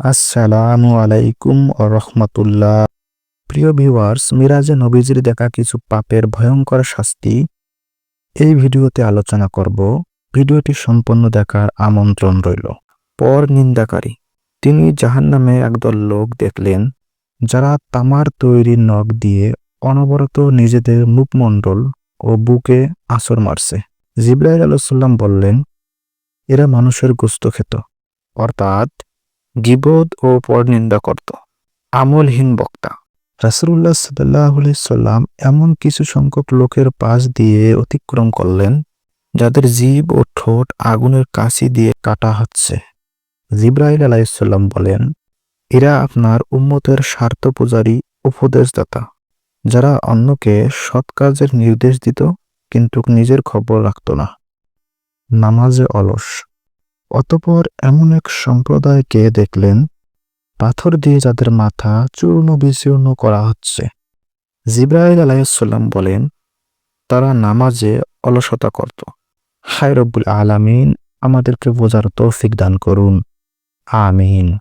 আসসালামু আলাইকুম ও রহমতুল্লাহ। প্রিয় ভিউয়ার্স, মিরাজে নবীজির দেখা কিছু পাপের ভয়ঙ্কর শাস্তি এই ভিডিওতে আলোচনা করব। ভিডিওটি সম্পূর্ণ দেখার আমন্ত্রণ রইল। পর নিন্দাকারী, তিনি জাহান্নামে একদল লোক দেখলেন, যারা তামার তৈরি নখ দিয়ে অনবরত নিজেদের মুখমণ্ডল ও বুকে আসর মারছে। জিব্রাইল আলাইসাল্লাম বললেন, এরা মানুষের গোস্ত খেত। অর্থাৎ গিবোধ ও পরনিন্দা করত। আমলহীন বক্তা। রাসুল্লাহ সাল্লাহ সাল্লাম এমন কিছু সংখ্যক লোকের পাশ দিয়ে অতিক্রম করলেন, যাদের জীব ও ঠোঁট আগুনের কাশি দিয়ে কাটা হচ্ছে। জিব্রাইল আলাইসাল্লাম বলেন, এরা আপনার উম্মতের স্বার্থ পূজারী উপদেশদাতা, যারা অন্যকে সৎ কাজের নির্দেশ দিত, কিন্তু নিজের খবর রাখত না। নামাজে অলস অতপর এমন এক সম্প্রদায়কে দেখলেন, পাথর দিয়ে যাদের মাথা চূর্ণ বিচূর্ণ করা হচ্ছে। জিব্রাইল আলাইসাল্লাম বলেন, তারা নামাজে অলসতা করত। হায়রবুল আলামিন, আমাদেরকে বোঝার তৌফিক দান করুন। আমিন।